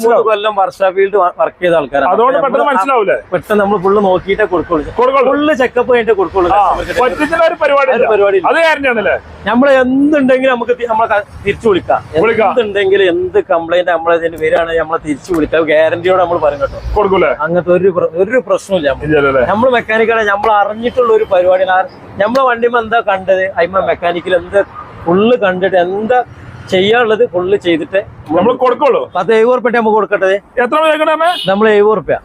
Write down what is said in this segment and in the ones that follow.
മൂന്ന് കൊല്ലം വർഷാ field work ചെയ്ത ആൾക്കാരാണ്. അതുകൊണ്ട് പെട്ടെന്ന് നമ്മൾ മനസ്സിലാവൂലേ? പെട്ടെന്ന് നമ്മൾ ഫുള്ള് നോക്കിയിട്ടേ കൊടുക്കുള്ളൂ. ഫുള്ള് ചെക്കപ്പ് കഴിഞ്ഞിട്ട് കൊടുക്കുള്ളൂ. പരിപാടി നമ്മൾ എന്തുണ്ടെങ്കിലും നമുക്ക് നമ്മളെ തിരിച്ചു വിളിക്കാം. എന്തുണ്ടെങ്കിലും എന്ത് കംപ്ലൈന്റ് നമ്മളെ ഇതിന് വരികയാണെങ്കിൽ നമ്മളെ തിരിച്ചു വിളിക്കാം. ഗ്യാരണ്ടിയോടെ നമ്മൾ പറയും കേട്ടോ. കൊടുക്കൂലേ? അങ്ങനത്തെ ഒരു ഒരു പ്രശ്നമില്ല നമ്മൾ മെക്കാനിക്കാണ് നമ്മൾ അറിഞ്ഞിട്ടുള്ള ഒരു പരിപാടി നമ്മളെ വണ്ടിമ്മ എന്താ കണ്ടത്? അതിമ്മ മെക്കാനിക്കൽ എന്താ ഫുള്ള് കണ്ടിട്ട് എന്താ ചെയ്യാനുള്ളത് ഫുള്ള് ചെയ്തിട്ട് നമ്മൾ കൊടുക്കുള്ളൂ. പത്ത് എഴുപത് റുപ്യ നമുക്ക് കൊടുക്കട്ടെ? എത്ര നമ്മൾ എഴുപത് റുപ്യ.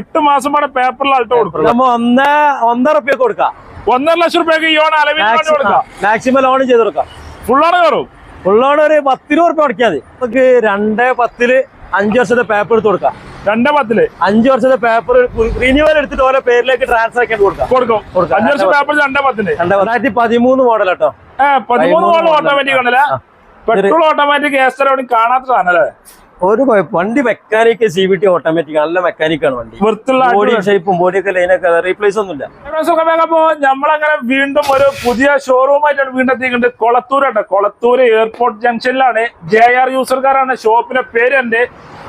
എട്ട് മാസം വേണം പേപ്പറിൽ അൾട്ടോ കൊടുക്കും. നമ്മ ഒന്ന് ഒന്നര റുപ്യ കൊടുക്കാം. ഒന്നര ലക്ഷം റുപ്യക്ക് ഈ ഓൺ അലവിൽ മാക്സിമം ലോൺ ചെയ്ത് കൊടുക്കാം. ഫുൾ ഫുള്ളാണ് കയറും? ഫുൾ ആണ് ഒരു പത്തിരുപത് റുപ്യ അടക്കാതെ നമുക്ക് രണ്ട് പത്തിൽ അഞ്ച് വർഷത്തെ പേപ്പർ എടുത്ത് കൊടുക്കാം. രണ്ടേ പത്തിൽ. അഞ്ചു വർഷത്തെ പേപ്പർ റിന്യൂവൽ എടുത്തിട്ട് ഓരോ പേരിലേക്ക് ട്രാൻസ്ഫർ ആക്കി കൊടുക്കാം. കൊടുക്കും. കൊടുക്കാം. അഞ്ചു വർഷം പേപ്പർ രണ്ടേ പത്തിന് രണ്ടായിരത്തി പതിമൂന്ന് മോഡൽ കേട്ടോ. ഏഹ് പതിമൂന്ന് മോഡൽ ഓട്ടോമാറ്റിക് ആണല്ലേ? പെട്രോൾ ഓട്ടോമാറ്റിക് ഗ്യാസ് കാണാത്ത ഒരു വണ്ടി mechanic C V T automatic നല്ല മെക്കാനിക് ആണ് വണ്ടി. ബോഡി ഷേപ്പും ബോഡിയൊക്കെ ലൈനൊക്കെ റീപ്ലേസ് ഒന്നുമില്ല. അപ്പോ നമ്മളങ്ങനെ വീണ്ടും ഒരു പുതിയ ഷോറൂമായിട്ടാണ് വീണ്ടും എത്തിയിട്ടുണ്ട് കൊളത്തൂരാണ് കൊളത്തൂർ എയർപോർട്ട് ജംഗ്ഷനിലാണ് ജെ ആർ യൂസർക്കാരാണ് ഷോപ്പിന്റെ പേര് എന്റെ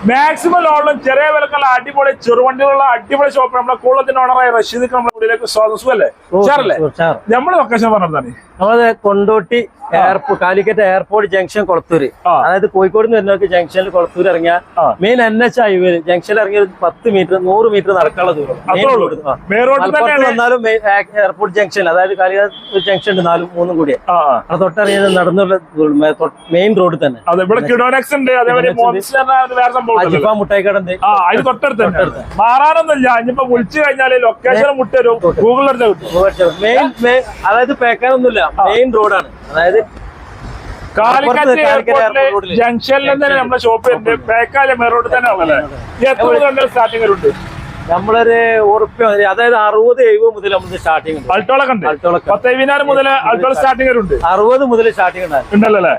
മാക്സിമം ലോണിലും ചെറിയ വിലക്കുള്ള അടിപൊളി ചെറുവണ്ടികളുള്ള അടിപൊളി ഷോപ്പ് നമ്മളെ കൂടുതലത്തിന്റെ ഓണറായ റഷീദ് നമ്മുടെ ഉള്ളിലേക്ക് സ്വാഗതം. അല്ലേ ഉഷാറല്ലേ? ഉഷാറ്. ലൊക്കേഷൻ പറഞ്ഞതാണ് നമ്മളത് Kondotty airport Calicut airport junction Kolathur. അതായത് കോഴിക്കോട് നിന്ന് വരുന്നവർക്ക് ജംഗ്ഷനിൽ കൊളത്തൂർ ഇറങ്ങിയ ആ. മെയിൻ എൻ എച്ച് ഹൈവേ ജംഗ്ഷനിൽ ഇറങ്ങിയ പത്ത് മീറ്റർ നൂറ് മീറ്റർ നടക്കാനുള്ള ദൂരം. വന്നാലും എയർപോർട്ട് ജംഗ്ഷൻ അതായത് കാലിക്കറ്റ് ജംഗ്ഷൻ ഉണ്ട് നാലും മൂന്നും കൂടി ആ ആ. അത് തൊട്ടറിയാൻ നടന്നുള്ള മെയിൻ റോഡ് തന്നെ. അതെ ഇവിടെ കിഡോനക്സ് ഉണ്ട് അതേ കിഡോനെക്സ് ഉണ്ട്. മോൻസ് ഒരു വേറെ സംഭവം ഉണ്ടല്ലോ. അജിഫ മുട്ടായിക്കട ഉണ്ട്. ആ അതിന് തൊട്ടടുത്ത് മാറാനൊന്നുമില്ല. ഇനിയിപ്പോ വിളിച്ചു കഴിഞ്ഞാൽ ലൊക്കേഷൻ മുട്ടരും. ഗൂഗിൾ അതായത് പേക്കാനൊന്നുമില്ല. മെയിൻ റോഡാണ് അതായത് കാലിക്കറ്റ് എയർപോർട്ടിലെ ജംഗ്ഷനിൽ തന്നെ നമ്മുടെ ഷോപ്പ് ഉണ്ട്. മെയിൻ തന്നെ ആണല്ലേ? എത്ര സ്റ്റാർട്ടിംഗ് ഉണ്ട് നമ്മളൊരു ഉറപ്പ് അതായത് അറുപത് എഴുപത് മുതൽ നമ്മൾ സ്റ്റാർട്ടിംഗ് ഉണ്ട്. അൾട്ടോളൊക്കെ ഉണ്ട്? അൾട്ടോളൊക്കെ. പത്തൈവിനായിരം മുതൽ അൾട്ടോള സ്റ്റാർട്ടിംഗ് ഉണ്ട് അറുപത് മുതൽ സ്റ്റാർട്ടിംഗ് ഉണ്ടല്ലോ അല്ലേ?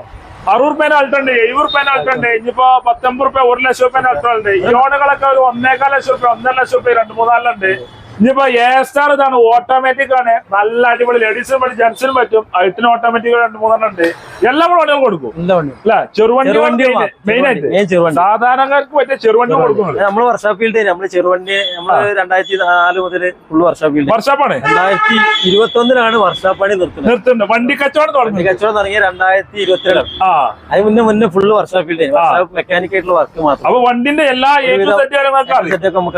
അറുപത് റുപ്യേന്റെ അൾട്ടുണ്ട് എഴുപത് റുപ്യേന്റെ അൾട്ടുണ്ട് ഇനിയിപ്പോ പത്തൊമ്പത് രൂപ ഒരു ലക്ഷം റുപ്യേന്റെ അൾട്ടോ ഉണ്ട്. ഈ ഓണുകളൊക്കെ ഒരു ഒന്നേകാൽ ലക്ഷം രൂപ ഒന്നര ലക്ഷം രൂപ രണ്ട് മൂന്നാലുണ്ട് ഇനിയിപ്പോ എ സ്റ്റാർ ഇതാണ്. ഓട്ടോമാറ്റിക് ആണ്. നല്ല അടിപൊളി ലേഡീസിനും പറ്റും ജെന്റ്സിനും പറ്റും. അഴുത്തിന് ഓട്ടോമാറ്റിക് രണ്ട് മൂന്നെണ്ണം ഉണ്ട്. എല്ലാ വണ്ടികളും കൊടുക്കും. അല്ല? വണ്ടി ചെറുവണ്ടി. വണ്ടി മെയിൻ ആയിട്ട്. മെയിൻ ചെറുവണ്ടി. സാധാരണക്കാർക്ക് പറ്റിയ ചെറുവണ്ടി കൊടുക്കുന്നത് നമ്മൾ തരും. നമ്മൾ ചെറുവണ്ടി നമ്മൾ രണ്ടായിരത്തി നാല് മുതൽ ഫുൾ വർഷാപ്പിൽ വർഷാപ്പാണ് രണ്ടായിരത്തി ഇരുപത്തി ഒന്നിലാണ് വർഷാപ്പ് പണി നിർത്തുന്നത്. നിർത്തുന്നുണ്ട്. വണ്ടി കച്ചവടം തുടങ്ങി. കച്ചവടം തുടങ്ങിയ രണ്ടായിരത്തി ഇരുപത്തിരണ്ട് ആ. അതിന് മുന്നേ മുന്നേ ഫുള്ള് വർഷാപ്പ് ഫീൽഡ് മെക്കാനിക് ആയിട്ടുള്ള വർക്ക് മാത്രം. അപ്പൊ വണ്ടിന്റെ എല്ലാ സെറ്റ് കാര്യങ്ങളൊക്കെ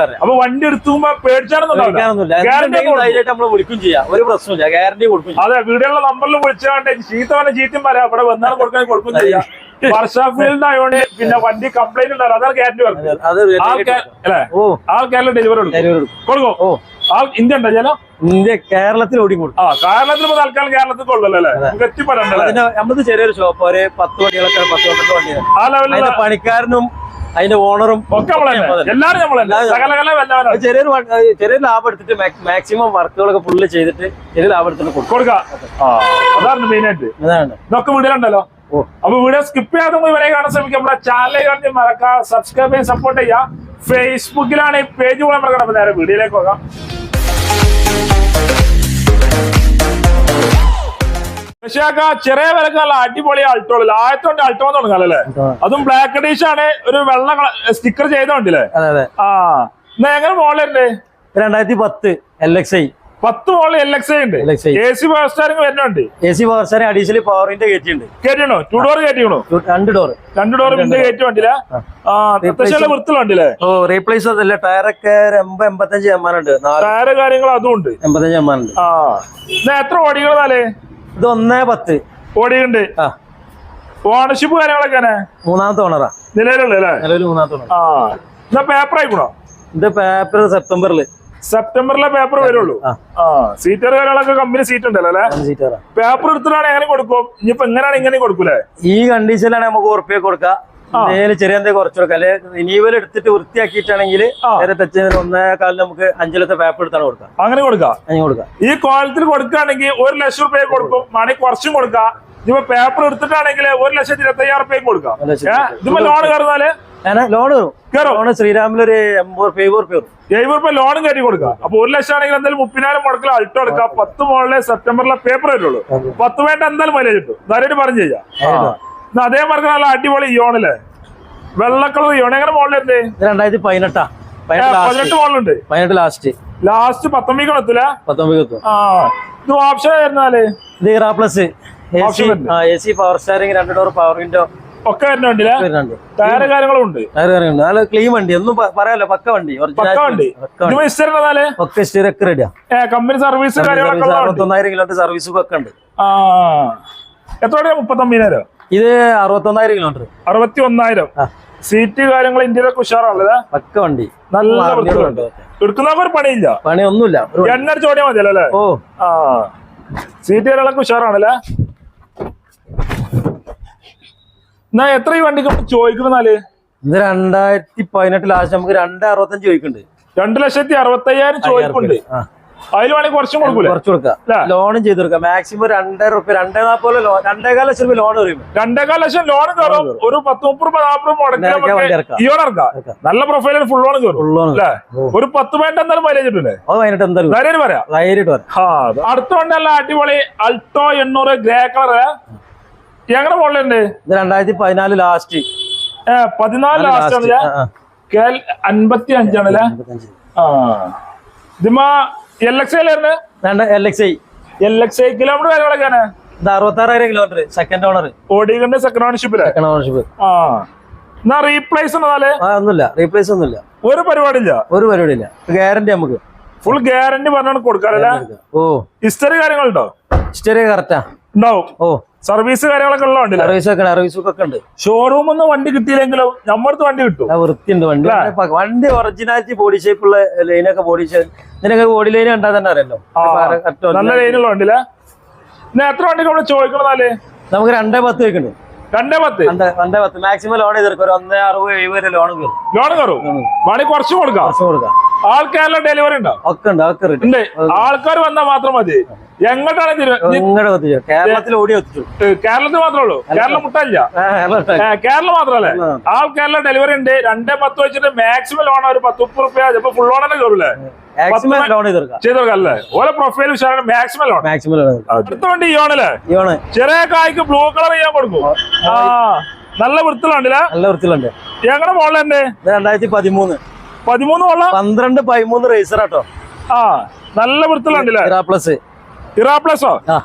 അറിയാം. അപ്പൊ വണ്ടി എടുത്തുമ്പോ പേടിച്ചാണെന്നുണ്ടാവില്ല. ഒരു പ്രശ്നമില്ല ഗ്യാരണ്ടി കൊടുക്കും അതെ വീടുള്ള നമ്പറിൽ വിളിച്ചാണ്ട് ചീത്ത ചീത്തും വരാം അവിടെ വന്നാൽ കൊടുക്കാൻ കൊടുക്കും ചെയ്യാം. വർഷാഫീൽഡ് ആയതുകൊണ്ട് പിന്നെ വണ്ടി കംപ്ലൈന്റ് ഉണ്ടാവും. അതാണ് ഗ്യാരണ്ടി പറഞ്ഞത് ആൾക്കാരിലെ ഡെലിവറി കൊടുക്കും. ആൾ ഇന്ത്യ ഉണ്ടോ ചേലോ ഇന്ത്യ കേരളത്തിൽ ഓടി കൊടുക്കും. ആ കേരളത്തിൽ ഇപ്പൊ തൽക്കാലം കേരളത്തിൽ കൊള്ളല്ലോ എത്തിപ്പെടണ്ടല്ലേ? നമ്മളത് ചെറിയൊരു ഷോപ്പ് ഒരു പത്ത് വണ്ടികളൊക്കെ പത്ത് പന്ത്രണ്ട് വണ്ടിയാണ് ആ ലെവലിൽ പണിക്കാരനും അതിന്റെ ഓണറും ഒക്കെ ചെറിയൊരു ചെറിയ ലാഭം എടുത്തിട്ട് മാക്സിമം വർക്കുകളൊക്കെ ഫുള്ള് ചെയ്തിട്ട് ചെറിയ ലാഭം എടുത്തിട്ട് കൊടുക്കും. അതാണ് മെയിൻ ആയിട്ട്. അതാണ്. ഇതൊക്കെ വീഡിയോ ഉണ്ടല്ലോ അപ്പൊ വീഡിയോ സ്കിപ്പ് ചെയ്യാതെ കാണാൻ ശ്രമിക്കാം നമ്മുടെ ചാനൽ കണ്ട് മറക്കാം. സബ്സ്ക്രൈബ് ചെയ്യാൻ സപ്പോർട്ട് ചെയ്യാം ഫേസ്ബുക്കിലാണ് ഈ പേജ് കൂടെ മറക്കണം കിടക്കുന്നത്. നേരെ വീഡിയോയിലേക്ക് പോകാം. പക്ഷേക്ക ചെറിയ വിലക്ക് നല്ല അടിപൊളി ആൾട്ടോ ആയിരത്തോണ്ട് അൾട്ടോ എന്ന് അല്ലേ അതും ബ്ലാക്ക് എഡീഷൻ ആണ്. ഒരു വെള്ള സ്റ്റിക്കർ ചെയ്തോണ്ടില്ലേ? ആ. എന്നാ എങ്ങനെ മോളിലുണ്ട് രണ്ടായിരത്തി പത്ത് എൽ എക്സ് ഐ പത്ത് മോളിൽ എൽ എക്സ് ഐ ഉണ്ട്. എ സി പവർ സ്റ്റാറിംഗ് വരുന്നുണ്ട്. A C power steering additionally പവറിന്റെ കയറ്റിയുണ്ട് കയറ്റിയണോ ടു ഡോർ കയറ്റിയണോ രണ്ട് ഡോർ രണ്ട് ഡോർ കയറ്റി അത്യാവശ്യം വൃത്തിയുള്ള വണ്ടിയില്ലേ ഓ റീപ്ലേസ് അതല്ല ടയറൊക്കെ എൺപത് എൺപത്തഞ്ച് ശതമാനം ഉണ്ട്. ടയർ കാര്യങ്ങൾ അതും ഉണ്ട്. എൺപത്തഞ്ച് ശതമാനം ഉണ്ട്. എത്ര ഓടികളാലേ ഇത് ഒന്നേ പത്ത്. ഓടിയുണ്ട് ആ. ഓണർഷിപ്പ് കാര്യങ്ങളൊക്കെ മൂന്നാമത്തെ ഓണറാ നിലവിലുള്ള നിലവിൽ മൂന്നാമത്തെ ഓണർ ആ. എന്നാ പേപ്പർ ആയിക്കണോ? ഇത് പേപ്പർ സെപ്റ്റംബറിൽ സെപ്റ്റംബറിലെ പേപ്പർ വരുള്ളൂ. ആ. ആ. സീറ്റർ കാര്യങ്ങളൊക്കെ കമ്പനി സീറ്റ് ഉണ്ടല്ലോ അല്ലേ? പേപ്പർ എടുത്തിട്ടാണ് എങ്ങനെ കൊടുക്കും? ഇനിയിപ്പോ എങ്ങനെയാണ് ഇങ്ങനെ കൊടുക്കൂലേ? ഈ കണ്ടീഷനിലാണ് നമുക്ക് ഉറപ്പിയെ കൊടുക്കാം. എന്തെങ്കിലും ചെറിയ എന്തെങ്കിലും കുറച്ച് കൊടുക്കാം. അല്ലെ റിനീവൽ എടുത്തിട്ട് വൃത്തിയാക്കിയിട്ടാണെങ്കിൽ. നേരെ ടച്ച് ഒന്നേ കാലം നമുക്ക് അഞ്ചിലത്തെ പേപ്പർ എടുത്താണ് കൊടുക്കാം അങ്ങനെ കൊടുക്കാം അങ്ങനെ കൊടുക്കാം ഈ കോലത്തിൽ കൊടുക്കുകയാണെങ്കിൽ ഒരു ലക്ഷം റുപ്യ കൊടുക്കും. മണി കുറച്ചും കൊടുക്കാം. ഇതിപ്പോ പേപ്പർ എടുത്തിട്ടാണെങ്കിൽ ഒരു ലക്ഷത്തി ഇരുപത്തി അയ്യായിരം റുപ്യ കൊടുക്കാം? ഇതിപ്പോ ലോൺ കയറുന്നാൽ ലോൺ കയറും. ലോണ് ശ്രീരാമിൽ ഒരു എൺപത് റുപ്യ എഴുപത് റുപ്യ എഴുപത് റുപ്യ ലോണും കയറ്റി കൊടുക്കാം അപ്പൊ ഒരു ലക്ഷം ആണെങ്കിൽ എന്തായാലും മുപ്പതിനായിരം മുടക്കിൽ അൾട്ടോ എടുക്കാം പത്ത് മോളിലെ സെപ്റ്റംബറിലെ പേപ്പർ വരുള്ളൂ. പത്ത് വേണ്ട എന്തായാലും മൈലേജ് കിട്ടും. ധാരായിട്ട് പറഞ്ഞു ചെയ്യാം. അതേ മറക്ക നല്ല അടിപൊളി യോണിൽ വെള്ള കളർ ഇയോൺ എങ്ങനെ മോഡലുണ്ട് രണ്ടായിരത്തി പതിനെട്ടാ. പതിനെട്ട് മോഡലുണ്ട് പതിനെട്ട് ലാസ്റ്റ് ലാസ്റ്റ് പത്തൊമ്പത് എത്തൂല? പത്തൊമ്പത് എത്തും. ആ ഇത് ഓപ്ഷൻ വരുന്നാൽ ഇത് plus A C power steering രണ്ട് ഡോർ പവർ വിൻഡോ ഒക്കെ വരുന്നുണ്ട്. ടയർ കാര്യങ്ങളും ഉണ്ട്. ടയർ കയറിയുണ്ട് നല്ല ക്ലീൻ വണ്ടി. ഒന്നും പറയാലോ പക്ക വണ്ടി. ഒക്കെ സ്റ്റീരൊക്കെ റെഡിയാ കമ്പനി സർവീസ്. അറുപത്തൊന്നായിരം കിലോമീറ്റർ സർവീസും ഒക്കെ ഉണ്ട്. ആ. എത്ര മുപ്പത്തൊമ്പതിനായിരം. ഇത് അറുപത്തൊന്നായിരം കിലോമീറ്റർ അറുപത്തി ഒന്നായിരം സീറ്റ് കാര്യങ്ങൾ ഇന്ത്യയിലൊക്കെ ഉഷാറാണല്ലേ പക്ക വണ്ടി. നല്ല വൃത്തിയുണ്ട് എടുക്കുന്നവർക്ക് ഒരു പണിയില്ല. പണി ഒന്നുമില്ല എണ്ണ ചോടിയാ ഓടിയാൽ മതിയല്ലോ അല്ലേ? ഓ. ആ. സീറ്റ് കാര്യങ്ങളൊക്കെ ഉഷാറാണല്ലേ? എന്നാ എത്ര ഈ വണ്ടിക്ക് ചോദിക്കുന്നാൽ ഇത് രണ്ടായിരത്തി പതിനെട്ട് ലാസ്റ്റ് നമുക്ക് രണ്ട് അറുപത്തഞ്ച് ചോദിക്കുന്നുണ്ട്. രണ്ടു ലക്ഷത്തി അറുപത്തയ്യായിരം ചോദിക്കുന്നുണ്ട്. അതിൽ വേണമെങ്കിൽ കുറച്ചും കൊടുക്കൂലേ? കുറച്ച് കൊടുക്കാം. അല്ലേ? ലോണും ചെയ്ത് കൊടുക്കാം. മാക്സിമം രണ്ടര റുപ്യ രണ്ടേ നാൽപ്പത് ലോൺ രണ്ടേകാൽ ലക്ഷം രൂപ ലോൺ പറയും രണ്ടേകാല ലക്ഷം ലോൺ കയറും ഒരു പത്ത് മുപ്പത് രൂപ നാൽപ്പത് മുടക്കി ഇറക്കാം. നല്ല പ്രൊഫൈലിൽ ഫുൾ ലോൺ കയറും ഒരു പത്ത് എന്തായാലും മൈലേജ് പതിനെട്ട് എന്തായാലും ധൈര്യം പറയാം. അടുത്ത വണ്ടി നല്ല അടിപൊളി അൾട്ടോ എണ്ണൂറ് ഗ്രേ കളർ എങ്ങനെ മോഡലുണ്ട്? ഇത് രണ്ടായിരത്തി പതിനാല് ലാസ്റ്റ് ഏ പതിനാല് ലാസ്റ്റ് ആണല്ലേ അൻപത്തി അഞ്ചാണല്ലേ ആ ഇതിമാ L X I L X I L X I kilometre കാര്യങ്ങളൊക്കെയാണ് അറുപത്താറായിരം കിലോമീറ്റർ സെക്കൻഡ് ഓണർ ഓടികണ്ട് സെക്കൻഡ് ഓണർഷിപ്പ് സെക്കൻഡ് ഓണർഷിപ്പ് ആ. എന്നാ റീപ്ലേസ് ഒന്നുമില്ല. റീപ്ലേസ് ഒന്നുമില്ല. ഒരു പരിപാടിയില്ല. ഒരു പരിപാടിയില്ല. ഗ്യാരണ്ടി നമുക്ക്. ഫുൾ ഗ്യാരണ്ടി പറഞ്ഞാണ് കൊടുക്കാറില്ല ഓ. ഹിസ്റ്ററി കാര്യങ്ങളുണ്ടോ? ഹിസ്റ്ററി കറക്റ്റാ ഉണ്ടാവും. ഓ. സർവീസ് കാര്യങ്ങളൊക്കെ ഉള്ള വണ്ടി സർവീസ് ഒക്കെ സർവീസ് ഒക്കെ ഉണ്ട്. ഷോറൂമിൽ നിന്ന് വണ്ടി കിട്ടിയില്ലെങ്കിലും നമ്മടുത്ത് വണ്ടി കിട്ടും. വൃത്തിയുണ്ട് വണ്ടി. വണ്ടി ഒറിജിനാലിറ്റി ബോഡി ഷേപ്പുള്ള ലൈനൊക്കെ ബോഡി ഷേപ്പ് നിനക്ക് ബോഡി ലൈൻ കണ്ടാൽ തന്നെ അറിയല്ലോ. നല്ല ലൈനുള്ള വണ്ടിയില്ലേ എത്ര വണ്ടി നമ്മൾ ചോദിക്കണതാൽ നമുക്ക് രണ്ടേ പത്ത് വെക്കുന്നുണ്ട് രണ്ടേ പത്ത്? രണ്ടേ രണ്ടേ പത്ത്. മാക്സിമം ലോൺ ചെയ്തെടുക്കും ഒരു ഒന്നേ അറുപത് എഴുപത് ലോൺ കയറും. ലോൺ കയറും? വേണമെങ്കിൽ കുറച്ച് കൊടുക്കാം. കുറച്ച് കൊടുക്കാം. ആൾക്കാരിലെ ഡെലിവറി ഉണ്ടോ? ഒക്കെ ഉണ്ട് ഒക്കെ ഉണ്ട്. ആൾക്കാർ വന്നാൽ മാത്രം മതി. എങ്ങോട്ടാണ് കേരളത്തിൽ ഓടി എത്തിച്ചു. കേരളത്തിൽ മാത്രമേ ഉള്ളൂ? കേരളം മുട്ടല്ല കേരളം മാത്രല്ലേ ആ. ആൾക്കാരിലെ ഡെലിവറി ഉണ്ട്. രണ്ടേ പത്ത് വെച്ചിട്ട് മാക്സിമം ലോൺ ഒരു പത്ത് മുപ്പത് റുപ്യ ഫുൾ ലോൺ തന്നെ കയറൂലേ ചെറിയ കായ്ക്ക് ബ്ലൂ കളർ ചെയ്യാൻ കൊടുക്കും. നല്ല വൃത്തിലുണ്ടല്ലേ നല്ല വൃത്തിലുണ്ട് ഞങ്ങളുടെ മോളിലുണ്ട് രണ്ടായിരത്തി പതിമൂന്ന്. പതിമൂന്ന് കൊള്ള പന്ത്രണ്ട് പതിമൂന്ന് റേസർ ആട്ടോ. ആ നല്ല വൃത്തിലുണ്ടല്ലേ ഇറാ പ്ലസ് ഇറാ പ്ലസോ ആ.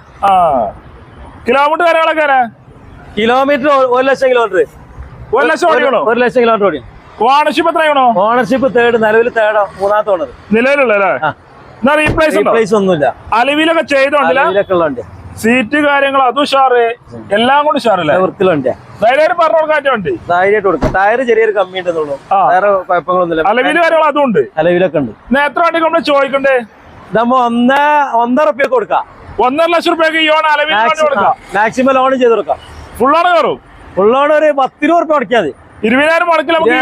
കിലോമീറ്റർ കാര്യങ്ങളൊക്കെ ആരാ? കിലോമീറ്റർ ഒരു ലക്ഷം കിലോമീറ്റർ ഒരു ലക്ഷം ഓടിക്കണോ? ഒരു ലക്ഷം കിലോമീറ്റർ ഓടി ഓണർഷിപ്പ് എത്രയാണോ? ഓണർഷിപ്പ് തേർഡ് നിലവിൽ തേർഡോ മൂന്നാമത്തെ ഓണർ നിലവിലുള്ള റീപ്ലേസ് റീപ്ലേസ് ഒന്നുമില്ല. അലവിലൊക്കെ ചെയ്തോണ്ടില്ല? സീറ്റ് കാര്യങ്ങൾ അതും ഉഷാറ്. എല്ലാം കൂടി ഉഷാറല്ലേ വൃത്തിലുണ്ട് ധൈര്യമായിട്ട് ധൈര്യം പറഞ്ഞു കൊടുക്കാൻ വണ്ടി? ധൈര്യമായിട്ട് കൊടുക്കാം. ടയർ ചെറിയൊരു കമ്മി ഉണ്ടെന്നുള്ളൂ. വേറെ കുഴപ്പങ്ങളൊന്നുമില്ല. അലവിൽ കാര്യങ്ങൾ അതും ഉണ്ട്? അലവിലൊക്കെ ഉണ്ട്. എത്ര വണ്ടി നമ്മൾ ചോദിക്കണ്ടേ? നമ്മ ഒന്ന് ഒന്നര റുപ്യ കൊടുക്കാം. ഒന്നര ലക്ഷം റുപ്യക്ക് ഈ ഓൺ അലവിൽ മാക്സിമം ലോൺ ചെയ്ത് കൊടുക്കാം. ഫുള്ളാണ് കയറും ഫുൾ ലോൺ ഒരു പത്തിരുപത് റുപ്യ അടയ്ക്കാൽ മതി. ഇരുപതിനായിരം മുടക്കിൽ നമുക്ക്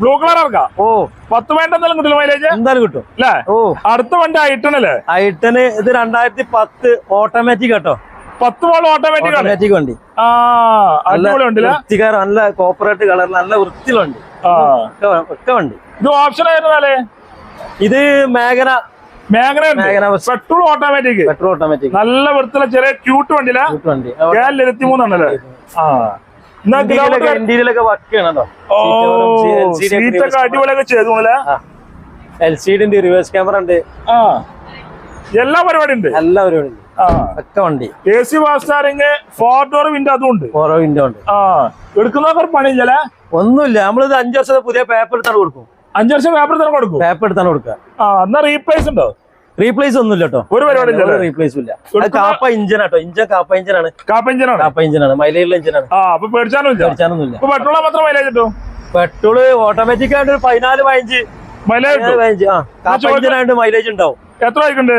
ബ്ലൂ കളർ ഇറക്കാം. ഓ. പത്ത് വേണ്ട എന്തെങ്കിലും കിട്ടില്ല മൈലേജ് എന്തായാലും കിട്ടും. അല്ലേ? ഓ. അടുത്ത വണ്ടി ഐട്ടണല്ലേ ഐട്ടണ് ഇത് രണ്ടായിരത്തി പത്ത് ഓട്ടോമാറ്റിക് കേട്ടോ. പത്ത് വോൾ ഓട്ടോമാറ്റിക് ഓട്ടോമാറ്റിക് വണ്ടി. ആ നല്ല കോപ്പറേറ്റ് കളർ നല്ല വൃത്തിയിലുണ്ട്. ഒക്കെ വണ്ടി. ഇത് ഓപ്ഷൻ ആയിരുന്നാലേ ഇത് മേഘന മേഘന മേഘന ബസ്. പെട്രോൾ ഓട്ടോമാറ്റിക് പെട്രോൾ ഓട്ടോമാറ്റിക് നല്ല വൃത്തിയുള്ള ചെറിയ ക്യൂട്ട് വണ്ടിയിലെ വണ്ടി. കേരള ഇരുപത്തി മൂന്നാണല്ലേ ആ. സീറ്റൊക്കെ അടിപൊളിയൊക്കെ എൽ സി ഡി ഉണ്ട് റിവേഴ്സ് ക്യാമറ ഉണ്ട്. ആ. എല്ലാ പരിപാടി ഉണ്ട്? പരിപാടി ഉണ്ട്. ഒക്കെ വണ്ടി. എ സി വാസ്റ്റാറിങ് ഫോർ ഡോർ വിൻഡോ അതും ഉണ്ട്? ഓരോ വിൻഡോ ഉണ്ട്. ആ. എടുക്കുന്നവർക്ക് ഒന്നുമില്ല. നമ്മളിത് അഞ്ചു വർഷത്തെ പുതിയ പേപ്പർ എടുത്താണ് കൊടുക്കും. അഞ്ചു വർഷം പേപ്പർ എടുത്താണ് കൊടുക്കും? പേപ്പർ എടുത്താണ് കൊടുക്കുക. ആ എന്നാ റീപ്ലേസ് ഉണ്ടോ? റീപ്ലേസ് ഒന്നുമില്ല കേട്ടോ ഒരു പരിപാടി റീപ്ലേസ് ഇല്ല കാപ്പ ഇഞ്ചൻ ആട്ടോ ഇഞ്ചൻ കാപ്പ ഇഞ്ചനാണ്. കാപ്പ എഞ്ചിനാണ് കാപ്പ ഇഞ്ചനാണ്. മൈലേജുള്ള ഇഞ്ചനാണ്. ആ അപ്പൊ പേടിച്ചാനും ഇല്ല? പെട്രോൾ മാത്രം മൈലേജ് കിട്ടും? പെട്രോൾ ഓട്ടോമാറ്റിക് ആയിട്ട് ഒരു പതിനാല് പതിനഞ്ച്. മൈലേജ് ആ കാപ്പ ഇഞ്ചനായിട്ട് മൈലേജ് ഉണ്ടാവും. എത്ര ആയിട്ടുണ്ട്?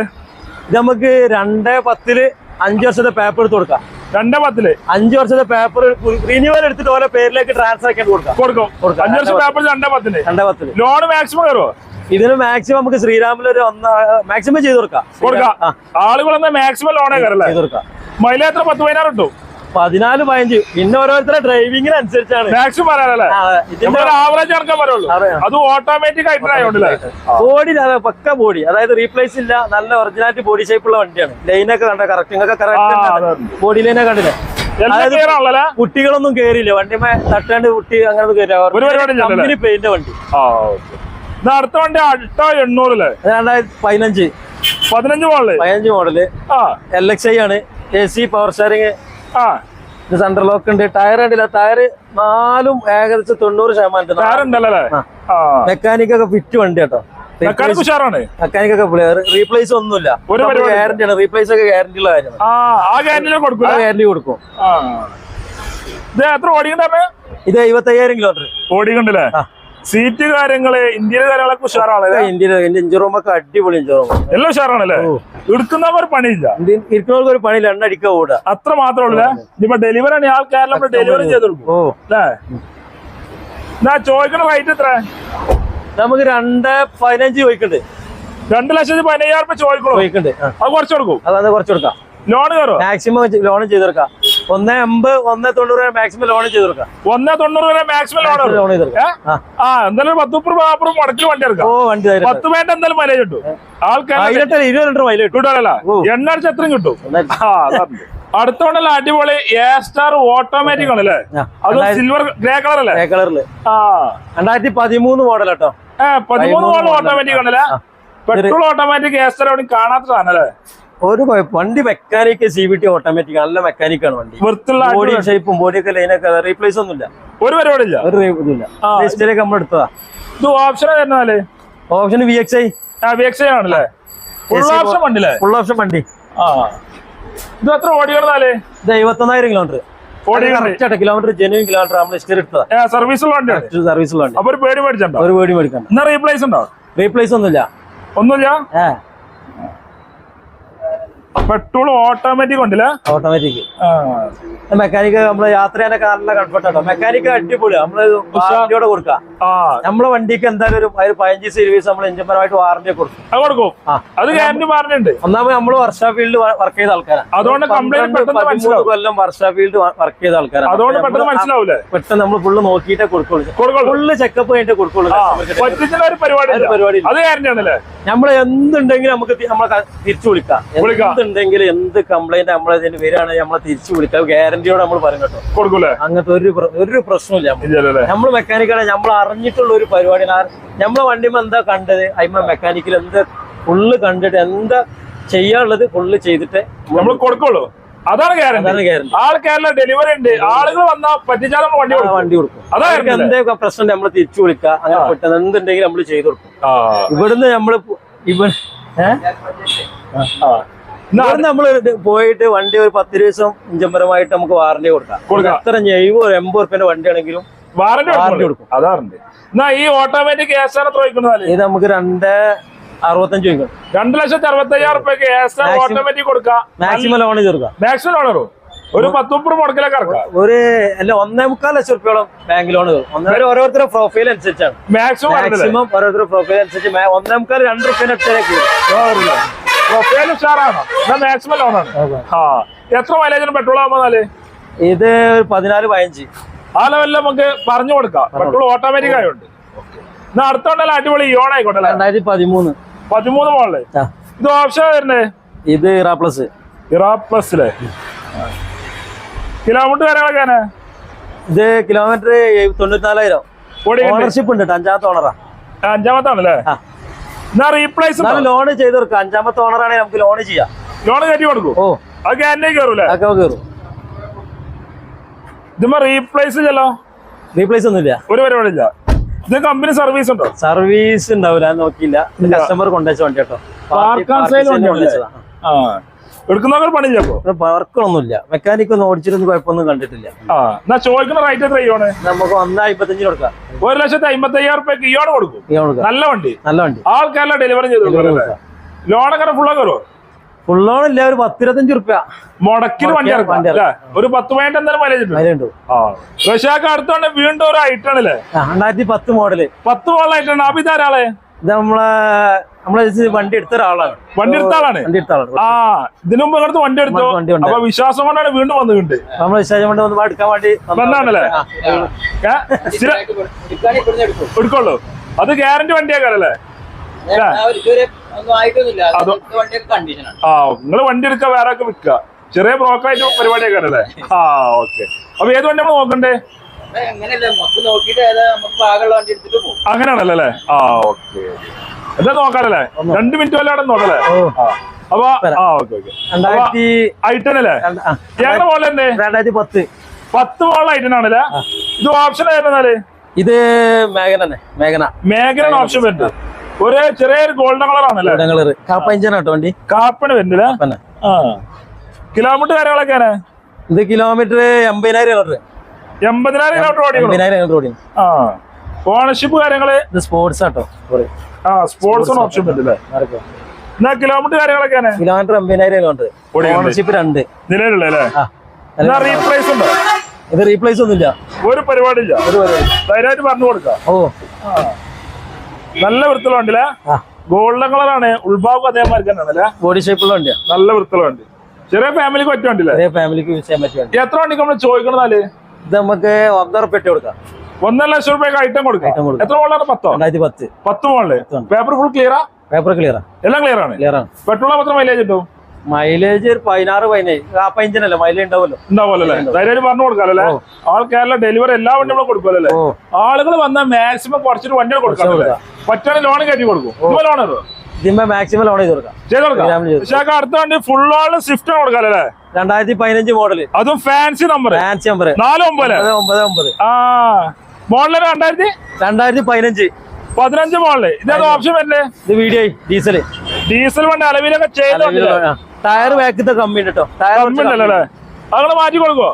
ഇത് നമുക്ക് രണ്ടേ പത്തിൽ അഞ്ച് വർഷത്തെ പേപ്പർ എടുത്ത് കൊടുക്കാം. രണ്ടേ പത്തിൽ? അഞ്ച് വർഷത്തെ പേപ്പർ റിന്യൂവൽ എടുത്തിട്ട് ഓരോ പേരിലേക്ക് ട്രാൻസ്ഫർ ആക്കി കൊടുക്കാം. കൊടുക്കും. കൊടുക്കാം. അഞ്ചു വർഷം പേപ്പർ രണ്ടേ പത്തിൽ. രണ്ടേ പത്തിൽ. ലോൺ മാക്സിമം കയറുമോ ഇതിന് മാക്സിമം നമുക്ക് ശ്രീരാമിൽ ഒരു ഒന്ന് മാക്സിമം ചെയ്ത് കൊടുക്കാം. ആളുകൾ മാക്സിമം ലോണേ കയറല്ലേ ചെയ്ത് കൊടുക്കാം. മൈലേജ് എത്ര പത്ത് പതിനാറ് ഉണ്ടോ? പതിനാല് പതിനഞ്ച്. പിന്നെ ഓരോരുത്തരുടെ ഡ്രൈവിംഗിന് മാക്സിമം പറയാനല്ലേ ഇതിന്റെ ആവറേജ് ഇറക്കാൻ പറയുള്ളൂ. അറിയാം. അത് ഓട്ടോമാറ്റിക് ആയിട്ടായോണ്ടല്ലേ ബോഡി പക്ക ബോഡി അതായത് റീപ്ലേസ് ഇല്ല. നല്ല ഒറിജിനാലിറ്റി ബോഡി ഷേപ്പ് ഉള്ള വണ്ടിയാണ്. ലൈനൊക്കെ കണ്ട കറക്റ്റ് ഒക്കെ. കറക്റ്റ് ബോഡി ലൈനൊക്കെ കണ്ടില്ലേ കുട്ടികളൊന്നും കേറിയില്ല. വണ്ടിമേ തട്ടാണ്ട് കുട്ടി അങ്ങനെ ഇല്ലല്ലേ? പെയിന്റ് വണ്ടി. അടുത്ത വണ്ടി അൾട്ട എണ്ണൂറിൽ. രണ്ടായിരത്തി പതിനഞ്ച്. പതിനഞ്ച് മോഡൽ. പതിനഞ്ച് മോഡൽ. ആ. എൽ എക്സ് ഐ ആണ്. എ സി പവർ ഷെയറിങ് ആ. സെന്റർ ലോക്ക് ഉണ്ട്. ടയർ കണ്ടില്ല. ടയർ നാലും ഏകദേശം തൊണ്ണൂറ് ശതമാനം മെക്കാനിക് ഒക്കെ ഫിറ്റ് വണ്ടി കേട്ടോ. മെക്കാനിക് ഉഷാറാണ്. മെക്കാനിക് ഒക്കെ റീപ്ലേസ് ഒന്നുമില്ല. ഗ്യാരണ്ടി ആണ്. റീപ്ലേസ് ഒക്കെ ഗ്യാരണ്ടി ഉള്ള കാര്യമാണ്. ആ ഗ്യാരണ്ടി കൊടുക്കും. ഇത് എത്ര ഓടിക്കണ്ടേ ഇത് എഴുപത്തയ്യായിരം കിലോമീറ്റർ ഓടിക്കണ്ടല്ലേ. സീറ്റ് കാര്യങ്ങൾ ഇന്ത്യയിലെ കാര്യങ്ങളൊക്കെ ഉഷാറാണല്ലേ ഇന്ത്യയിലെ അടിപൊളി എഞ്ചിൻ എല്ലാം ഉഷാറാണല്ലേ? ഇടുക്കുന്നവർ എടുക്കുന്നവർ പണിയില്ല. ഇരിക്കുന്നവർക്ക് ഒരു പണിയില്ല എണ്ണ അടിക്കുക കൂടെ അത്ര മാത്രമേ ഉള്ളൂ ഇപ്പൊ ഡെലിവറി ആണ് ആൾ കേരളം ഡെലിവറി ചെയ്തോളൂ അല്ലേ? എന്നാ ചോദിക്കണ റേറ്റ് എത്ര? നമുക്ക് രണ്ട് പതിനഞ്ച് ചോദിക്കണ്ട്. രണ്ട് ലക്ഷത്തി പതിനയ്യായിരം രൂപ ചോദിക്കണോ? ചോദിക്കണ്ട്. അത് കുറച്ച് കൊടുക്കും. അത് കുറച്ച് കൊടുക്കാം. ലോൺ കയറും മാക്സിമം ലോൺ ചെയ്ത് കൊടുക്കാം. ഒന്ന് എൺപത് ഒന്ന് തൊണ്ണൂറ് മാക്സിമം ലോൺ ചെയ്ത് കൊടുക്കാം. ഒന്നേ തൊണ്ണൂറ് വരെ മാക്സിമം ലോൺ ലോൺ ചെയ്ത് ആ. എന്തായാലും പത്ത് നാപ്പത് മുടക്കിൽ വണ്ടി ഓ എടുക്കാം വണ്ടി പത്ത് വേണ്ട എന്തായാലും മൈലേജ് കിട്ടും. ആൾക്കാർ ഇരുപത് ലിറ്റർ മൈലേജ് കിട്ടും. കിട്ടുമല്ല. എണ്ണ അടിച്ച് എത്രയും കിട്ടും. അടുത്തോണ്ടല്ല അടിപൊളി എ സ്റ്റാർ ഓട്ടോമാറ്റിക് ആണല്ലേ. അത് സിൽവർ ഗ്രേ കളർ അല്ലേ? ഗ്രേ കളറിൽ ആ. രണ്ടായിരത്തി പതിമൂന്ന് മോഡൽ കേട്ടോ ഏഹ് പതിമൂന്ന് മോഡൽ ഓട്ടോമാറ്റിക് ആണല്ലേ? പെട്രോൾ ഓട്ടോമാറ്റിക് എ സ്റ്റാർ അവിടെ കാണാത്ത സാധനല്ലേ ഒരു വണ്ടി mechanic C B T automatic നല്ല മെക്കാനിക് ആണ് വണ്ടി. ബോഡി ഷേപ്പും ബോഡി ഒക്കെ ലൈനൊക്കെ റീപ്ലേസ് ഒന്നുമില്ല. ഒരു പരിപാടിയില്ല? ഒരു. ലിസ്റ്റിലേക്ക് നമ്മൾ എടുത്തതാ. ഇത് ഓപ്ഷൻ വരുന്നാൽ ഓപ്ഷൻ വി എക്സ് ഐ ആ വി എക്സ് ഐ ആണല്ലേ? ഫുൾ ഓപ്ഷൻ ഫുൾ ഓപ്ഷൻ വണ്ടി. ആ. ഇത് എത്ര ഇത് എഴുപത്തൊന്നായിരം കിലോമീറ്റർ കിലോമീറ്റർ ജെനുവിൻ കിലോമീറ്റർ നമ്മൾ ലിസ്റ്റിൽ എടുത്തതാ. സർവീസുള്ള വണ്ടി സർവീസുള്ള വണ്ടി. ഒരു പേടി ഒരു പേടി എന്നാ റീപ്ലേസ് ഉണ്ടോ? റീപ്ലേസ് ഒന്നുമില്ല. ഒന്നുമില്ല? പെട്രോൾ ഓട്ടോമാറ്റിക് ഉണ്ടല്ലേ? ഓട്ടോമാറ്റിക് ആ. മെക്കാനിക്ക് നമ്മൾ യാത്ര ചെയ്യാനൊക്കെ നല്ല കംഫർട്ട് ആട്ടോ. മെക്കാനിക്ക് അടിപൊളി നമ്മൾ വാറന്റിയോടെ കൊടുക്കാം. നമ്മളെ വണ്ടിക്ക് എന്തായാലും ഒരു പതിനഞ്ച് സർവീസ് നമ്മൾ എഞ്ചിൻപരമായിട്ട് വാറന്റി കൊടുക്കും. അത് കൊടുക്കും. ആ. അത് ഗ്യാരണ്ടി പറഞ്ഞിട്ടുണ്ട്. ഒന്നാമത് നമ്മൾ വർഷാ ഫീൽഡ് വർക്ക് ചെയ്ത ആൾക്കാരാണ് അതുകൊണ്ട് പതിമൂന്ന്. കൊല്ലം വർഷാ ഫീൽഡ് വർക്ക് ചെയ്ത ആൾക്കാരാണ് അതുകൊണ്ട് പെട്ടെന്ന് നമ്മൾ മനസ്സിലാവൂലേ? പെട്ടെന്ന് നമ്മൾ ഫുള്ള് നോക്കിയിട്ടേ കൊടുക്കുള്ളൂ. ഫുള്ള് ചെക്കപ്പ് കഴിഞ്ഞിട്ട് കൊടുക്കുള്ളൂ. പരിപാടി നമ്മൾ എന്തുണ്ടെങ്കിലും നമുക്ക് നമ്മളെ തിരിച്ചു വിളിക്കാം. വിളിക്കാം. എന്തുണ്ടെങ്കിലും എന്ത് കംപ്ലൈന്റ് നമ്മളെ വരികയാണെങ്കിൽ നമ്മളെ തിരിച്ചു വിളിക്കാം ഗ്യാരണ്ടിയോടെ നമ്മൾ പറയും കേട്ടോ. കൊടുക്കൂലേ? അങ്ങനത്തെ ഒരു ഒരു പ്രശ്നമില്ല നമ്മൾ മെക്കാനിക്കാണ് നമ്മൾ അറിഞ്ഞിട്ടുള്ള ഒരു പരിപാടി നമ്മളെ വണ്ടിമ്മ എന്താ കണ്ടത്? അയിമ മെക്കാനിക്കൽ എന്ത് ഫുള്ള് കണ്ടിട്ട് എന്താ ചെയ്യാനുള്ളത് ഫുള്ള് ചെയ്തിട്ട് നമ്മൾ കൊടുക്കുള്ളൂ. അതാണ് ഗ്യാരണ്ടി ഡെലിവറി ഉണ്ട്. ആളുകൾ വന്നാ പറ്റിച്ചാൽ വണ്ടി കൊടുക്കും. വണ്ടി കൊടുക്കും. അതാ അവർക്ക് എന്തേ പ്രശ്നം നമ്മൾ തിരിച്ചു വിളിക്കാം അങ്ങനെ പെട്ടെന്ന് എന്തുണ്ടെങ്കിലും നമ്മൾ ചെയ്തു കൊടുക്കും. ആ. ഇവിടുന്ന് നമ്മൾ ഇവിടെ ഏഹ് ഇവിടുന്ന് നമ്മൾ പോയിട്ട് വണ്ടി ഒരു പത്ത് ദിവസം ഇഞ്ചമ്പരമായിട്ട് നമുക്ക് വാറന്റി കൊടുക്കാം. കൊടുക്കാം. എത്ര എഴുപത് എൺപത് റുപ്യന്റെ വണ്ടി ആണെങ്കിലും വാറന്റി കൊടുക്കും. അതാറുണ്ട് എന്നാ ഈ ഓട്ടോമാറ്റിക് ഏസാണ് ആണ് ഇത് നമുക്ക് രണ്ട് അറുപത്തഞ്ച് വയ്ക്കും. രണ്ട് ലക്ഷത്തി അറുപത്തി അയ്യായിരം റുപ്യ ഏസാൻ ഓട്ടോമാറ്റിക് കൊടുക്കാം. മാക്സിമം ലോൺ ചേർക്കാം മാക്സിമം ഓണറോ ഒരു പത്തുപ്പുറം മുടക്കിലൊക്കെ ഇറക്കാം. ഒരു അല്ല ഒന്നേ മുക്കാൽ ലക്ഷം റുപ്യോളം ബാങ്ക് ലോൺ ഒന്നര ഓരോരുത്തരുടെ പ്രൊഫൈൽ അനുസരിച്ചാണ്. മാക്സിമം ഓരോരുത്തരുടെ പ്രൊഫൈൽ അനുസരിച്ച് ഒന്നേ മുക്കാൽ രണ്ട് അടുത്തേക്ക് പ്രൊഫൈൽ ഉഷാറാണോ? എന്നാ മാക്സിമം ലോണാണ് ആ എത്ര മൈലേജിന് പെട്രോൾ ആകുമ്പോന്നാൽ ഇത് ഒരു പതിനാല് പതിനഞ്ച്. ആ ലെവലിൽ നമുക്ക് പറഞ്ഞു കൊടുക്കാം. പെട്രോൾ ഓട്ടോമാറ്റിക് ആയതുകൊണ്ട് എന്നാ അടുത്തോണ്ടല്ല അടിപൊളി യോൺ ആയിക്കോട്ടെ രണ്ടായിരത്തി പതിമൂന്ന്. പതിമൂന്ന് മോളിൽ ഇത് ഓപ്ഷൻ വരുന്നേ? ഇത് ഇറാ പ്ലസ് ഇറാ പ്ലസിലെ കിലോമീറ്റർ കാര്യങ്ങളൊക്കെ ഇത് കിലോമീറ്റർ തൊണ്ണൂറ്റിനാലായിരം. ഓണർഷിപ്പ് ഉണ്ട്. അഞ്ചാമത്തെ ഓണറാ അഞ്ചാമത്താണല്ലേ റീപ്ലേസ് ലോൺ ചെയ്ത് കൊടുക്കാം അഞ്ചാമത്തെ ഓണറാണെങ്കിൽ നമുക്ക് ലോൺ ചെയ്യാം. ലോൺ കയറ്റി കൊടുക്കും. ഓ. അത് ഗ്യാരണ്ടി കയറൂലേ കയറും. ഇതുമ്പോ റീപ്ലേസ് ചെല്ലോ റീപ്ലേസ് ഒന്നുമില്ല. ഒരു പരിപാടിയില്ല. ഇത് കമ്പനി സർവീസ് ഉണ്ടോ? സർവീസ് ഉണ്ടാവില്ല നോക്കിയില്ല. കസ്റ്റമർ കൊണ്ടുവച്ച വണ്ടി കേട്ടോ? ആ. എടുക്കുന്നവർ പണിയില്ല മെക്കാനിക് ഒന്നും ഓടിച്ചിട്ടൊന്നും കുഴപ്പമൊന്നും കണ്ടിട്ടില്ല. ആ എന്നാ ചോദിക്കുന്ന റേറ്റ് എത്ര നമുക്ക് ഒന്ന് അമ്പത്തഞ്ചിന് കൊടുക്കാം. ഒരു ലക്ഷത്തി അമ്പത്തി അയ്യായിരം റുപ്യക്ക് ഇയോട് കൊടുക്കും. നല്ല വണ്ടി. നല്ല വണ്ടി. ആൾക്കാരെല്ലാം ഡെലിവറി ചെയ്ത് കൊടുക്കും ലോണൊക്കെ ഫുള്ള് കയറുമോ ഫുൾ ലോൺ ഇല്ല ഒരു പത്തിരുപത്തഞ്ച് റുപ്യ മുടക്കിന് വണ്ടി ഇറക്കാം ഒരു പത്ത് പോയിന്റ് എന്തായാലും മൈലേജ് ഉണ്ട്. ആ. റഷ്യാക്ക് അടുത്തോണ്ട് വീണ്ടും ഒരു ഐറ്റാണ് അല്ലേ? ആ, രണ്ടായിരത്തി പത്ത് മോഡൽ പത്ത് മോഡൽ അപ്പൊ ഇതാരാളെ? ഇത് നമ്മളെ നമ്മളെ വണ്ടി എടുത്ത ഒരാളാണ്. വണ്ടി എടുത്ത ആളാണ്? വണ്ടി എടുത്ത ആളാണ്. ആ ഇതിനു മുമ്പ് ഇങ്ങനത്തെ വണ്ടി എടുത്തു? വണ്ടി അപ്പൊ വിശ്വാസം കൊണ്ടാണ് വീണ്ടും വന്നിട്ടുണ്ട്. നമ്മളെ വിശ്വാസം കൊണ്ട് വന്ന് എടുക്കാൻ വേണ്ടി വന്നാണല്ലേ? എടുക്കുള്ളൂ. അത് ഗ്യാരണ്ടി വണ്ടിയാക്കാറല്ലേ ഒന്നും ആയിട്ടൊന്നുമില്ല. അതോ- വണ്ടിയൊക്കെ കണ്ടീഷനാണ് ആ നിങ്ങൾ വണ്ടി എടുക്കുക വേറെ ഒക്കെ വിൽക്കുക. ചെറിയ ബ്രോക്കറായിട്ട് പരിപാടിയൊക്കെ ആണല്ലേ ആ ഓക്കെ. അപ്പൊ ഏത് വണ്ടി നമ്മൾ നോക്കണ്ടേ? അങ്ങനെയാണല്ലോ അല്ലേ ആ ഓക്കെ. എന്താ നോക്കാനല്ലേ? രണ്ട് മിനിറ്റ് വല്ല അവിടെ നോക്കല്ലേ. അപ്പൊ ആ ഓക്കെ ഓക്കെ. രണ്ടായിരത്തി ഐറ്റൻ അല്ലേ? മോളിൽ തന്നെ? രണ്ടായിരത്തി പത്ത്. പത്ത് മോളിൽ ഐറ്റൻ ആണല്ലേ? ഇത് ഓപ്ഷൻ ആയിരുന്നാൽ ഇത് മേഘന തന്നെ മേഘന. ഓപ്ഷൻ വരുന്നത്. ഒരു ചെറിയൊരു ഗോൾഡൻ കളർ ആണല്ലേ? കളർ കാപ്പ കേട്ടോ വണ്ടി. കാപ്പണ് വരുന്നില്ല? കിലോമീറ്റർ കാര്യങ്ങളൊക്കെയാണ് ഇത് കിലോമീറ്റർ എൺപതിനായിരം കിലോമീറ്റർ എൺപതിനായിരം കിലോമീറ്റർ ഓടി എൺപതിനായിരം കിലോമീറ്റർ ഓടി ആ. ഓണർഷിപ്പ് കാര്യങ്ങൾ? ഇത് സ്പോർട്സ് ആട്ടോ ആ സ്പോർട്സ് ഓപ്ഷൻ വരുന്നില്ലേ എന്നാ കിലോമീറ്റർ കാര്യങ്ങളൊക്കെയാണ് കിലോമീറ്റർ എൺപതിനായിരം കിലോമീറ്റർ ഓണർഷിപ്പ് രണ്ട്. നിലവിലുള്ള അല്ലേ? റീപ്ലേസ് ഉണ്ടോ? ഇത് റീപ്ലേസ് ഒന്നുമില്ല. ഒരു പരിപാടിയില്ല. ഒരു പരിപാടി. ധൈര്യമായിട്ട് പറഞ്ഞു കൊടുക്കാം. ഓ. നല്ല വൃത്തിയുള്ള വണ്ടിയില്ലേ ഗോൾഡൻ കളറാണ് ഉൾഭാഗം അതേമാതിരി തന്നെയാണല്ലേ ബോഡി ഷേപ്പുള്ള വണ്ടിയാണ് നല്ല വൃത്തിയുള്ള വണ്ടി. ചെറിയ ഫാമിലിക്ക് പറ്റിയ വണ്ടിയില്ലേ? ചെറിയ ഫാമിലിക്ക് യൂസ് ചെയ്യാൻ പറ്റിയ വണ്ടി. എത്ര വണ്ടിക്ക് നമ്മൾ ചോദിക്കണമെന്നാൽ ഇത് നമുക്ക് ഒന്നര പെട്ടി കൊടുക്കാം. ഒന്നര ലക്ഷം രൂപയ്ക്ക് ഐറ്റം കൊടുക്കാം. എത്ര മോളാണ് പത്തോ? രണ്ടായിരത്തി പത്ത്. പത്ത് മോളിൽ പേപ്പർ ഫുൾ ക്ലിയറാ പേപ്പർ ക്ലിയറാ എല്ലാം ക്ലിയർ ആണ്. ക്ലിയർ ആണ്. പെട്രോൾ മാത്രം മൈലേജ് കിട്ടും? മൈലേജ് ഒരു പതിനാറ് പതിനേഴ്. ആ പതിനഞ്ചിനല്ലേ മൈലേജ് ഉണ്ടാവുമല്ലോ. ഉണ്ടാവുമല്ലോ ധൈര്യമായിട്ട് പറഞ്ഞു കൊടുക്കാമല്ലേ. ആൾ കേരള ഡെലിവറി എല്ലാ വണ്ടിയും നമ്മൾ കൊടുക്കുമല്ലോ ആളുകൾ വന്നാൽ മാക്സിമം കുറച്ചൊരു വണ്ടികൾ കൊടുക്കാം. പറ്റുകയാണെങ്കിൽ ലോൺ കയറ്റി കൊടുക്കും. ലോണോ ലോൺ ഇതിന്മേ മാക്സിമം ലോൺ ചെയ്ത് കൊടുക്കാം. ചെയ്ത് കൊടുക്കാം. ഇതാണ് ചെയ്തത്. അടുത്ത വണ്ടി ഫുൾ ഓൾ സ്വിഫ്റ്റ് കൊടുക്കാമല്ലേ രണ്ടായിരത്തി പതിനഞ്ച് മോഡൽ അതും ഫാൻസി നമ്പർ ഫാൻസി നമ്പർ നാല് ഒമ്പത് ഒമ്പത് ഒമ്പത് ഒമ്പത്. ആ മോഡൽ രണ്ടായിരത്തി? രണ്ടായിരത്തി പതിനഞ്ച് പതിനഞ്ച്. മോഡൽ ഇതേത് ഓപ്ഷൻ ഇത് വീഡിയോ ഡീസൽ ഡീസൽ വണ്ടി അലവിലൊക്കെ ടയർ ബാക്കത്തെ കമ്മി ഉണ്ട് കേട്ടോ ടയർ അങ്ങനെ മാറ്റി കൊടുക്കോ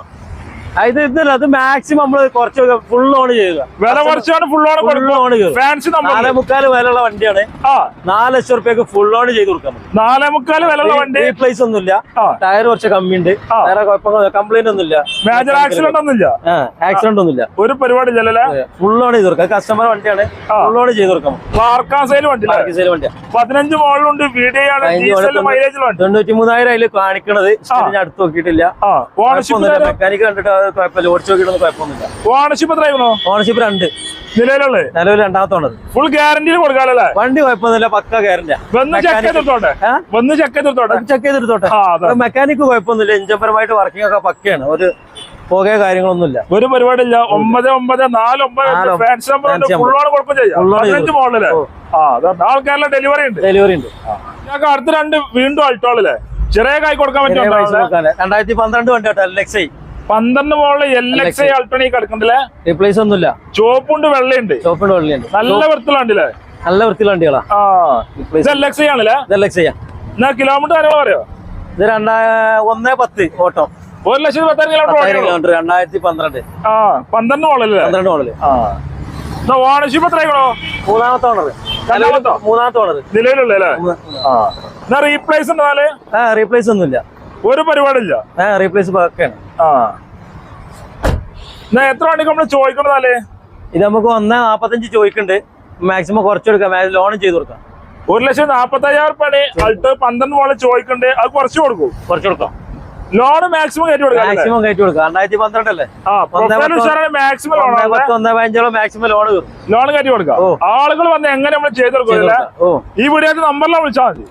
ഇത് ഇതല്ല അത് മാക്സിമം നമ്മൾ കുറച്ച് ഫുൾ ഓൺ ചെയ്യുക. വില കുറച്ചാണ് full on full on fancy നാലേ വിലയുള്ള വണ്ടിയാണ്. നാല് ലക്ഷം റുപ്യക്ക് ഫുൾ ഓൺ ചെയ്ത് കൊടുക്കാം നാലേ മുക്കാൽ വിലയുള്ള വണ്ടി. റീപ്ലേസ് ഒന്നുമില്ല. ടയർ കുറച്ച് കമ്മി ഉണ്ട് വേറെ കുഴപ്പമൊന്നും കംപ്ലൈന്റ് ഒന്നുമില്ല. മേജർ ആക്സിഡന്റ് ഒന്നുമില്ല. ആക്സിഡന്റ് ഒന്നുമില്ല. ഒരു പരിപാടി ഇല്ലല്ലേ ഫുൾ ഓൺ ചെയ്ത് കൊടുക്കാം കസ്റ്റമർ വണ്ടിയാണ്. ഫുൾ ഓൺ ചെയ്ത് കൊടുക്കാം പതിനഞ്ച് മോളിലുണ്ട് തൊണ്ണൂറ്റി മൂന്നായിരം അതിൽ കാണിക്കണത്. ഞാൻ അടുത്ത് നോക്കിയിട്ടില്ല. മെക്കാനിക് കണ്ടിട്ട് കുഴപ്പമില്ല. ഓടിച്ചു നോക്കിയിട്ടൊന്നും കുഴപ്പമൊന്നുമില്ല. ഓണർഷിപ്പ് എത്രയാണോ ഓണർഷിപ്പ് രണ്ട്. നിലവിലുള്ളത്? നിലവിൽ രണ്ടാമത്തോണത് ഫുൾ ഗ്യാരണ്ടി കൊടുക്കാനല്ലേ വണ്ടി കുഴപ്പമൊന്നുമില്ല പക്ക ഗ്യാരണ്ടി വന്ന് ചെക്ക് ചെയ്തിട്ടോട്ടെ? വന്ന് ചെക്ക് ചെയ്തിട്ടോട്ടെ? ചെക്ക് ചെയ്തിട്ടോട്ടെ. മെക്കാനിക്ക് കുഴപ്പമൊന്നുമില്ല എഞ്ചിൻപരമായിട്ട് വർക്കിംഗ് ഒക്കെ പക്കയാണ്. ഒരു പുകയോ കാര്യങ്ങളൊന്നുമില്ല. ഒരു പരിപാടിയില്ല. ഒമ്പത് ഒമ്പത് നാല് ഒമ്പത് ഫാൻസ് നമ്പർ ആൾക്കാരുടെ ഡെലിവറി ഉണ്ട്. ഡെലിവറി ഉണ്ട്. ഞങ്ങൾക്ക് അടുത്ത രണ്ട് വീണ്ടും അൾട്ടോളല്ലേ ചെറിയ കൈ കൊടുക്കാൻ പറ്റും. രണ്ടായിരത്തി പന്ത്രണ്ട് വണ്ടി കേട്ടോ ഐ പന്ത്രണ്ട് മോളിൽ ഐ അൾട്ടോണി കിടക്കണ്ടല്ലേ റീപ്ലേസ് ഒന്നുമില്ല. ചോപ്പുണ്ട് വെള്ളയുണ്ട്. ചോപ്പുണ്ട് വെള്ളയുണ്ട്. നല്ല വൃത്തിലുണ്ടല്ലേ നല്ല വൃത്തിയുള്ള വണ്ടികളാ ആണല്ലേ? എന്നാ കിലോമീറ്റർ കാര്യങ്ങൾ പറയോ? ഇത് രണ്ടാ ഒന്നേ പത്ത് ഓട്ടോ. ഒരു ലക്ഷത്തി പത്തായിരം കിലോമീറ്റർ കിലോമീറ്റർ രണ്ടായിരത്തി പന്ത്രണ്ട്. ആ പന്ത്രണ്ട് മോളല്ലേ പന്ത്രണ്ട് മോളിൽ ആ. ഓണർഷിപ്പ് എത്രയാണോ മൂന്നാമത്തെ ഓണർ? മൂന്നാമത്തെ ഓണർ നിലവിലുള്ള റീപ്ലേസ് ഉണ്ട് ആ റീപ്ലേസ് ഒന്നുമില്ല. ഒരു പരിപാടി ഇല്ല ആ റീപ്ലേസ് പക്കയാണ് ആ. എന്നാ എത്ര മണിക്ക് നമ്മൾ ചോദിക്കണതാലേ ഇത് നമുക്ക് ഒന്ന് നാപ്പത്തഞ്ച് ചോദിക്കുന്നുണ്ട് മാക്സിമം കുറച്ചെടുക്കാം ലോൺ ചെയ്ത് കൊടുക്കാം. ഒരു ലക്ഷം നാപ്പത്തി അയ്യായിരം രൂപയാണ് അൾട്ട് പന്ത്രണ്ട് മോളെ ചോദിക്കണ്ടേ. അത് കുറച്ച് കൊടുക്കും. കുറച്ച് കൊടുക്കാം. ലോൺ മാക്സിമം കയറ്റി കൊടുക്കാം മാക്സിമം കയറ്റി കൊടുക്കാം. രണ്ടായിരത്തി പന്ത്രണ്ടല്ലേ അല്ലേ? മാക്സിമം ലോൺ ഒന്നേ പതിനഞ്ചോളം മാക്സിമം ലോൺ ലോൺ കയറ്റി കൊടുക്കാം. ആളുകൾ വന്ന് എങ്ങനെ നമ്മൾ ചെയ്ത് കൊടുക്കില്ല ഈ വീഡിയോ നമ്പറിലാണ് വിളിച്ചാൽ മതി.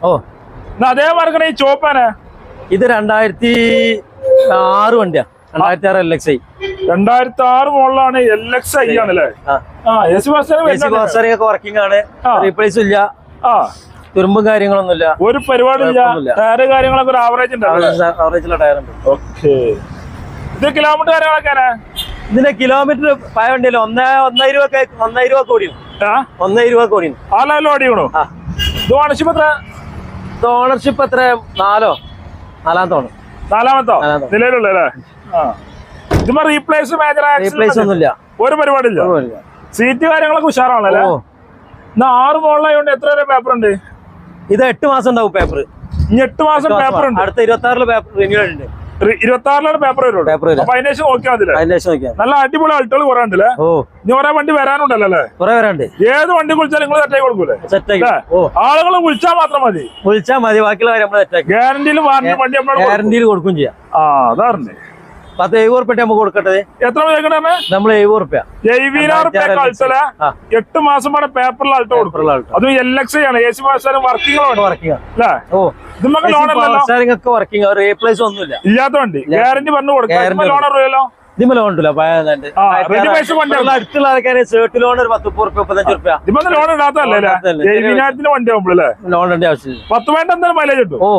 അതേ മാർക്കണ ഈ ചോപ്പാനെ ഇത് രണ്ടായിരത്തി ആറ് വണ്ടിയാ. രണ്ടായിരത്തി ആറ് എൽ എക്സ് ഐ രണ്ടായിരത്തി ആറ് മുകളിലാണ് എൽ എക്സ് ഐ ആണല്ലേ? ആ. എസ് സി ബസ് ഒക്കെ വർക്കിംഗ് ആണ്. റീപ്ലേസ് ഇല്ല. തുരുമ്പും കാര്യങ്ങളൊന്നുമില്ല ഒരു പരിപാടി ടയർ കാര്യങ്ങളൊക്കെ ഒരു ആവറേജ് ഉണ്ടാവും ടയർ ഉണ്ട്. ഓക്കെ. ഇത് കിലോമീറ്റർ ഇതിന്റെ കിലോമീറ്റർ പയ വണ്ടിയല്ല? ഒന്നേ ഒന്നേ രൂപ ഒന്നേ രൂപ കോടിയും ഒന്നായി ഒന്നേ രൂപ കോടിയും ആ. ലെവലിൽ ഓടിക്കണോ ഇത് ഓണർഷിപ്പ് എത്ര? ഇത് ഓണർഷിപ്പ് എത്ര നാലോ? നാലാമത്തെ? ഓണർ നാലാമത്തോ. നിലവിലുള്ള അല്ലേ? ആ. ഇതുമ്പോ റീപ്ലേസ് മേജർ റീപ്ലേസ് ഒന്നുമില്ല. ഒരു പരിപാടി ഇല്ല സീറ്റ് കാര്യങ്ങളൊക്കെ ഉഷാറാണല്ലേ എന്നാ ആറ് മോളിലായോണ്ട് എത്ര വരെ പേപ്പർ ഉണ്ട്? ഇത് എട്ട് മാസം ഉണ്ടാവും പേപ്പർ ഇനി എട്ട് മാസം പേപ്പർ ഉണ്ട്. അടുത്ത ഇരുപത്തി ആറിൽ പേപ്പർ റിന്യൂവൽ ഉണ്ട്. ഇരുപത്തി ആറിലാണ് പേപ്പർ വരുള്ളൂ. അപ്പൊ അതിന് ശേഷം നോക്കിയാൽ നല്ല അടിപൊളി ആൾട്ടുകൾ കുറെ ഉണ്ടല്ലേ? ഇനി കുറെ വണ്ടി വരാനുണ്ടല്ലോ അല്ലേ? കുറെ വരാണ്ട് ഏത് വണ്ടി വിളിച്ചാലും നിങ്ങൾ സെറ്റായി കൊടുക്കൂലേ? സെറ്റാക്കി ആളുകൾ വിളിച്ചാൽ മാത്രം മതി. വിളിച്ചാൽ മതി. ബാക്കിയുള്ള കാര്യം നമ്മൾ സെറ്റാക്കി ഗ്യാരണ്ടിയിൽ വാറണ്ടി വണ്ടി നമ്മൾ ഗ്യാരണ്ടിയിൽ കൊടുക്കും. ചെയ്യാം. ആ അതാറുണ്ട് പത്ത് എഴുപത് റുപ്യ നമുക്ക് കൊടുക്കട്ടെ എത്ര നമ്മൾ എഴുപത് റുപ്യ. എട്ട് മാസം പാടെ പേപ്പറിൽ ആൾട്ടോ കൊടുക്കും. ആൾട്ടോ അതും എൽ എക്സ് ആണ്. എ സി മാസം working loan working working replace ഒന്നുമില്ല. ഇല്ലാത്ത വണ്ടി ഗ്യാരണ്ടി പറഞ്ഞു കൊടുക്കാം. ലോൺ അറിയാലോ ഇതിമ ലോൺ ഉണ്ടല്ലോ പഴയതുണ്ട് ആ, ready പൈസ കൊണ്ടുവരണം. അടുത്തുള്ള ആൾക്കാരെ ഷർട്ട് ലോൺ ഒരു പത്ത് മുപ്പത് റുപ്യ മുപ്പത്തഞ്ച് റുപ്യ. ഇതിപ്പോ ലോൺ ഇടാത്തല്ലേ ഇടാത്തതല്ലേ. എഴുപതിനായിരത്തിന്റെ വണ്ടി ആകുമ്പോഴല്ലേ ലോൺ ഉണ്ട് ആവശ്യമില്ല. പത്ത് വേണ്ട എന്തായാലും മൈലേജ് കിട്ടും. ഓ.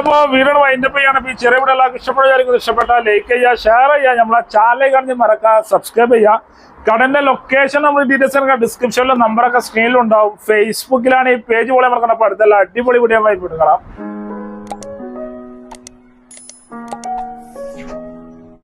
അപ്പോ വീഡിയോ വൈൻഡപ്പ് ചെയ്യാണ്. ഇപ്പൊ ഈ ചെറിയ വീഡിയോ എല്ലാവർക്കും ഇഷ്ടപ്പെടുക ഇഷ്ടപ്പെട്ടാൽ ലൈക്ക് ചെയ്യുക ഷെയർ ചെയ്യുക. നമ്മളെ ചാനൽ കാണി മറക്കുക സബ്സ്ക്രൈബ് ചെയ്യുക. കടന്റെ ലൊക്കേഷൻ നമ്മൾ ഡീറ്റെയിൽസ് ഡിസ്ക്രിപ്ഷനിലും നമ്പറൊക്കെ സ്ക്രീനിലുണ്ടാവും ഫേസ്ബുക്കിലാണ് ഈ പേജ് പോലെ മറക്കണം അടുത്തുള്ള അടിപൊളി വീഡിയോ ആയി